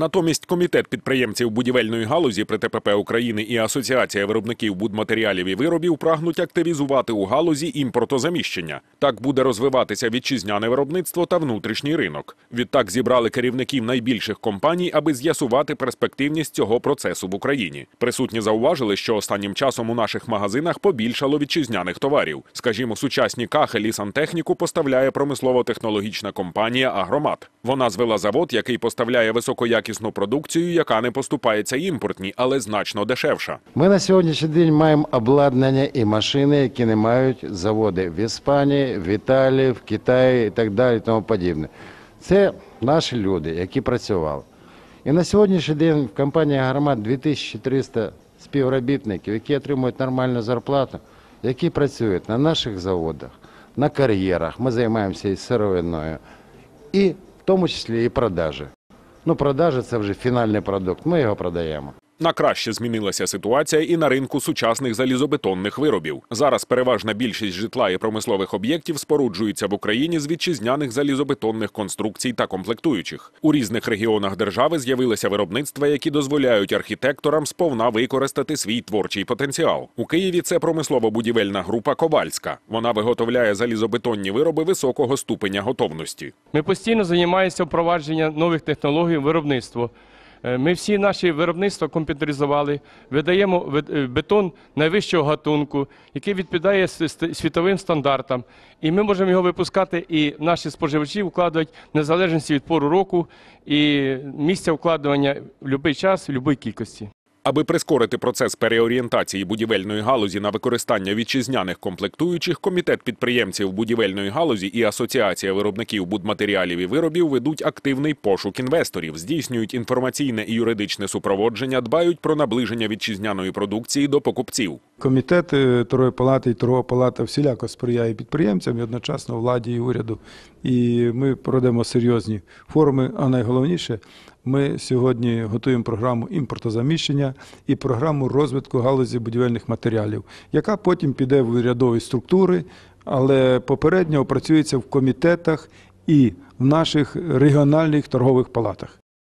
Натомість комітет підприємців будівельної галузі при ТПП України і Асоціація виробників будматеріалів і виробів прагнуть активізувати у галузі імпортозаміщення. Так буде розвиватися вітчизняне виробництво та внутрішній ринок. Відтак зібрали керівників найбільших компаній, аби з'ясувати перспективність цього процесу в Україні. Присутні зауважили, що останнім часом у наших магазинах побільшало вітчизняних товарів. Скажімо, сучасні кахелі сантехніку поставляє промислово-технологічна компанія Агромат. Вона звела завод, який поставляє високоякісну продукцію, яка не поступається імпортній, але значно дешевша. Ми на сьогоднішній день маємо обладнання і машини, які не мають заводи в Іспанії, в Італії, в Китаї і так далі, тому подібне. Це наші люди, які працювали. І на сьогоднішній день в компанії «Агромат» 2300 співробітників, які отримують нормальну зарплату, які працюють на наших заводах, на кар'єрах. Ми займаємося і сировиною, і тому числі і продажі. Ну, продажі це вже фінальний продукт. Ми його продаємо. На краще змінилася ситуація і на ринку сучасних залізобетонних виробів. Зараз переважна більшість житла і промислових об'єктів споруджується в Україні з вітчизняних залізобетонних конструкцій та комплектуючих. У різних регіонах держави з'явилися виробництва, які дозволяють архітекторам сповна використати свій творчий потенціал. У Києві це промислово-будівельна група Ковальська. Вона виготовляє залізобетонні вироби високого ступеня готовності. Ми постійно займаємося впровадженням нових технологій в виробництво. Е, Ми всі наші виробництва комп'ютеризували, видаємо е, бетон найвищого гатунку, який відповідає світовим стандартам. І ми можемо його випускати, і наші споживачі вкладають незалежності від пору року і місця вкладування в будь-який час, в будь-якій кількості. Аби прискорити процес переорієнтації будівельної галузі на використання вітчизняних комплектуючих, комітет підприємців будівельної галузі і асоціація виробників будматеріалів і виробів ведуть активний пошук інвесторів, здійснюють інформаційне і юридичне супроводження, дбають про наближення вітчизняної продукції до покупців. Комітет е, Торгової палати і торгова палата всіляко сприяє підприємцям і одночасно владі і уряду. І ми проведемо серйозні форуми. А найголовніше, ми сьогодні готуємо програму імпортозаміщення і програму розвитку галузі будівельних матеріалів, яка потім піде в урядові структури, але попередньо опрацюється в комітетах і в наших регіональних торгових палатах.